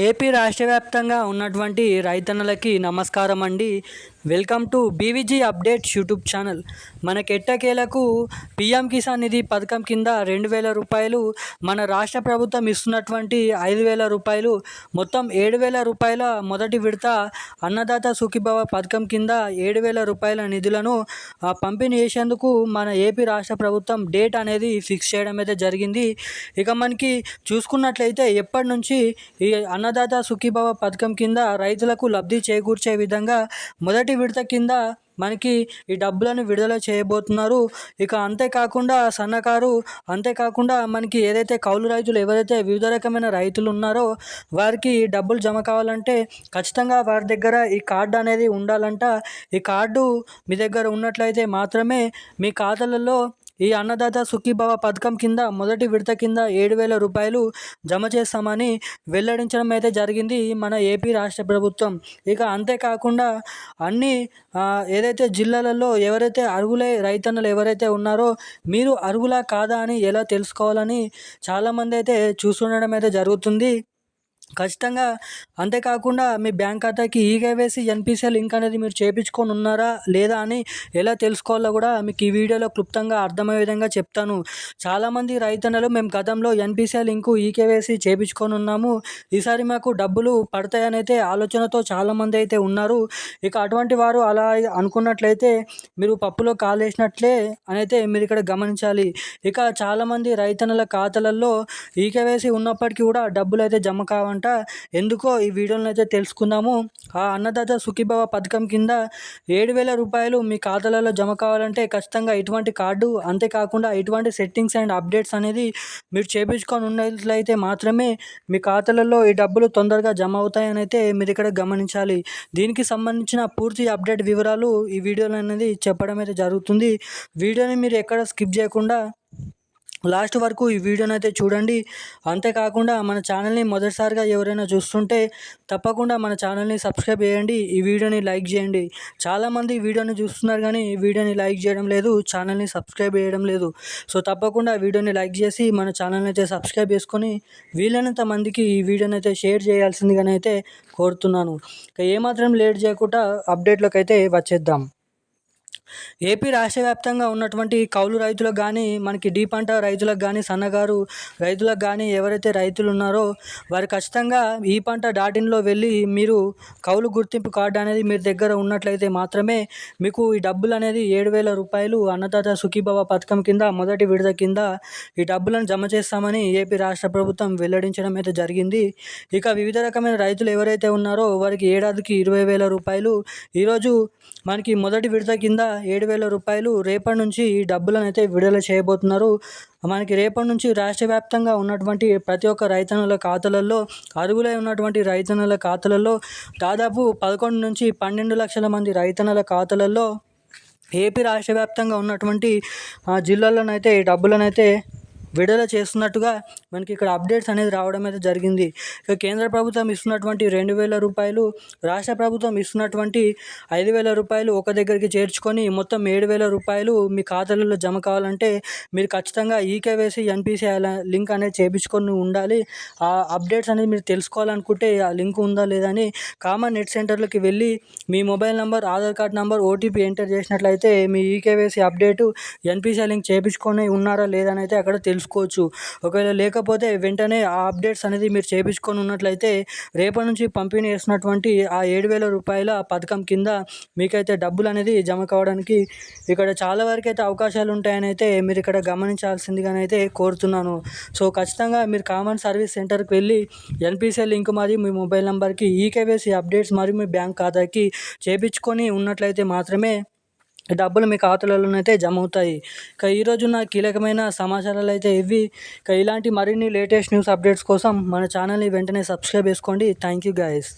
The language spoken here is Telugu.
ఏపీ రాష్ట్ర వ్యాప్తంగా ఉన్నటువంటి రైతన్నలకి నమస్కారం అండి welcome to BVG updates YouTube channel. మన కెట్టకేలకు పిఎం కిసాన్ నిధి పథకం కింద రెండు వేల రూపాయలు మన రాష్ట్ర ప్రభుత్వం ఇస్తున్నటువంటి ఐదు వేల రూపాయలు మొత్తం ఏడు వేల రూపాయల మొదటి విడత అన్నదాత సుఖీభవ పథకం కింద ఏడు వేల రూపాయల నిధులను పంపిణీ చేసేందుకు మన ఏపీ రాష్ట్ర ప్రభుత్వం డేట్ అనేది ఫిక్స్ చేయడం అయితే జరిగింది. ఇక మనకి చూసుకున్నట్లయితే ఎప్పటి నుంచి ఈ అన్నదాత సుఖీభవ పథకం కింద రైతులకు లబ్ధి చేకూర్చే విధంగా మొదటి విడత కింద మనకి ఈ డబ్బులను విడుదల చేయబోతున్నారు. ఇక అంతేకాకుండా సన్నకారు అంతేకాకుండా మనకి ఏదైతే కౌలు రైతులు ఎవరైతే వివిధ రకమైన రైతులు ఉన్నారో వారికి డబ్బులు జమ కావాలంటే ఖచ్చితంగా వారి దగ్గర ఈ కార్డు అనేది ఉండాలంట. ఈ కార్డు మీ దగ్గర ఉన్నట్లయితే మాత్రమే మీ ఖాతాలలో ఈ అన్నదాత సుఖీభవ పథకం కింద మొదటి విడత కింద ఏడు వేల రూపాయలు జమ చేస్తామని వెల్లడించడం అయితే జరిగింది మన ఏపీ రాష్ట్ర ప్రభుత్వం. ఇక అంతేకాకుండా అన్ని ఏదైతే జిల్లాలలో ఎవరైతే అరుగులే రైతన్నలు ఎవరైతే ఉన్నారో మీరు అరుగులా కాదా అని ఎలా తెలుసుకోవాలని చాలామంది అయితే చూస్తుండడం అయితే జరుగుతుంది. ఖచ్చితంగా. అంతేకాకుండా మీ బ్యాంక్ ఖాతాకి ఈకేవైసీ ఎన్పిసిఎల్ లింక్ అనేది మీరు చేయించుకొని ఉన్నారా లేదా అని ఎలా తెలుసుకోవాలో కూడా మీకు ఈ వీడియోలో క్లుప్తంగా అర్థమయ్యే విధంగా చెప్తాను. చాలామంది రైతన్నలు మేము గతంలో ఎన్పిసిఎల్ లింకు ఈకేవైసీ చేయించుకొని ఉన్నాము. ఈసారి మాకు డబ్బులు పడతాయనైతే ఆలోచనతో చాలామంది అయితే ఉన్నారు. ఇక అటువంటి వారు అలా అనుకున్నట్లయితే మీరు పప్పులో కాలేసినట్లే అని అయితే మీరు ఇక్కడ గమనించాలి. ఇక చాలామంది రైతన్నల ఖాతాలలో ఈకేవైసీ ఉన్నప్పటికీ కూడా డబ్బులు అయితే జమ కావండి అంట ఎందుకో ఈ వీడియోలో అయితే తెలుసుకుందాము? ఆ అన్నదాత సుఖీభవ పథకం కింద ఏడు వేల రూపాయలు మీ ఖాతాలలో జమ కావాలంటే ఖచ్చితంగా ఇటువంటి కార్డు అంతేకాకుండా ఇటువంటి సెట్టింగ్స్ అండ్ అప్డేట్స్ అనేది మీరు చేపించుకొని ఉన్నట్లయితే మాత్రమే మీ ఖాతాలలో ఈ డబ్బులు తొందరగా జమ అవుతాయని అయితే మీరు ఇక్కడ గమనించాలి. దీనికి సంబంధించిన పూర్తి అప్డేట్ వివరాలు ఈ వీడియోలో అనేది చెప్పడం అయితే జరుగుతుంది. వీడియోని మీరు ఎక్కడ స్కిప్ చేయకుండా లాస్ట్ వరకు ఈ వీడియోని అయితే చూడండి. అంతేకాకుండా మన ఛానల్ని మొదటిసారిగా ఎవరైనా చూస్తుంటే తప్పకుండా మన ఛానల్ని సబ్స్క్రైబ్ చేయండి. ఈ వీడియోని లైక్ చేయండి. చాలామంది వీడియోని చూస్తున్నారు కానీ ఈ వీడియోని లైక్ చేయడం లేదు ఛానల్ని సబ్స్క్రైబ్ చేయడం లేదు. సో తప్పకుండా వీడియోని లైక్ చేసి మన ఛానల్ని అయితే సబ్స్క్రైబ్ చేసుకొని వీలైనంత మందికి ఈ వీడియోని అయితే షేర్ చేయాల్సిందిగానైతే కోరుతున్నాను. ఇక ఏమాత్రం లేట్ చేయకుండా అప్డేట్లోకి అయితే వచ్చేద్దాం. ఏపీ రాష్ట్ర వ్యాప్తంగా ఉన్నటువంటి కౌలు రైతులకు కానీ మనకి డీ పంట రైతులకు కానీ సన్నగారు రైతులకు కానీ ఎవరైతే రైతులు ఉన్నారో వారు ఖచ్చితంగా ఈ పంట డాటిన్లో వెళ్ళి మీరు కౌలు గుర్తింపు కార్డు అనేది మీ దగ్గర ఉన్నట్లయితే మాత్రమే మీకు ఈ డబ్బులు అనేది ఏడు వేల రూపాయలు అన్నదాత సుఖీభవ పథకం కింద మొదటి విడత కింద ఈ డబ్బులను జమ చేస్తామని ఏపీ రాష్ట్ర ప్రభుత్వం వెల్లడించడం అయితే జరిగింది. ఇక వివిధ రకమైన రైతులు ఎవరైతే ఉన్నారో వారికి ఏడాదికి ఇరవై వేల రూపాయలు. ఈరోజు మనకి మొదటి విడత కింద ఏడు వేల రూపాయలు రేపటి నుంచి ఈ డబ్బులను అయితే విడుదల చేయబోతున్నారు. మనకి రేపటి నుంచి రాష్ట్ర వ్యాప్తంగా ఉన్నటువంటి ప్రతి ఒక్క రైతన్నుల ఖాతాలలో అరుగులై ఉన్నటువంటి రైతన్నుల ఖాతాలలో దాదాపు పదకొండు నుంచి పన్నెండు లక్షల మంది రైతన్నుల ఖాతాలలో ఏపీ రాష్ట్ర వ్యాప్తంగా ఉన్నటువంటి జిల్లాలోనైతే ఈ డబ్బులనైతే విడుదల చేస్తున్నట్టుగా మనకి ఇక్కడ అప్డేట్స్ అనేది రావడం అయితే జరిగింది. ఇక కేంద్ర ప్రభుత్వం ఇస్తున్నటువంటి రెండు వేల రూపాయలు రాష్ట్ర ప్రభుత్వం ఇస్తున్నటువంటి ఐదు వేల రూపాయలు ఒక దగ్గరికి చేర్చుకొని మొత్తం ఏడు వేల రూపాయలు మీ ఖాతాలలో జమ కావాలంటే మీరు ఖచ్చితంగా ఈకేవైసీ ఎన్పిసిఐ లింక్ అనేది చేయించుకొని ఉండాలి. ఆ అప్డేట్స్ అనేది మీరు తెలుసుకోవాలనుకుంటే ఆ లింక్ ఉందా లేదని కామన్ నెట్ సెంటర్లోకి వెళ్ళి మీ mobile number Aadhaar card number OTP enter చేసినట్లయితే మీ ఈకేవైసీ అప్డేటు ఎన్పిసిఐ లింక్ చేయించుకొని ఉన్నారా లేదని అయితే అక్కడ తెలుసు. తెలుసుకోవచ్చు. ఒకవేళ లేకపోతే వెంటనే ఆ అప్డేట్స్ అనేది మీరు చేయించుకొని ఉన్నట్లయితే రేపటి నుంచి పంపిణీ చేసినటువంటి ఆ ఏడు వేల రూపాయల పథకం కింద మీకైతే డబ్బులు అనేది జమ కావడానికి ఇక్కడ చాలా వరకు అయితే అవకాశాలు ఉంటాయని అయితే మీరు ఇక్కడ గమనించాల్సిందిగానైతే కోరుతున్నాను. సో ఖచ్చితంగా మీరు కామన్ సర్వీస్ సెంటర్కి వెళ్ళి ఎన్పిసిఐ లింక్ మరియు మీ మొబైల్ నెంబర్కి ఈకేవైసీ అప్డేట్స్ మరియు మీ బ్యాంక్ ఖాతాకి చేపించుకొని ఉన్నట్లయితే మాత్రమే డబ్బులు మీ ఖాతాలలోనైతే జమ అవుతాయి ఇక ఈరోజు నా కీలకమైన సమాచారాలు అయితే ఇవి ఇక ఇలాంటి మరిన్ని లేటెస్ట్ న్యూస్ అప్డేట్స్ కోసం మన ఛానల్ని వెంటనే సబ్స్క్రైబ్ చేసుకోండి. Thank you guys.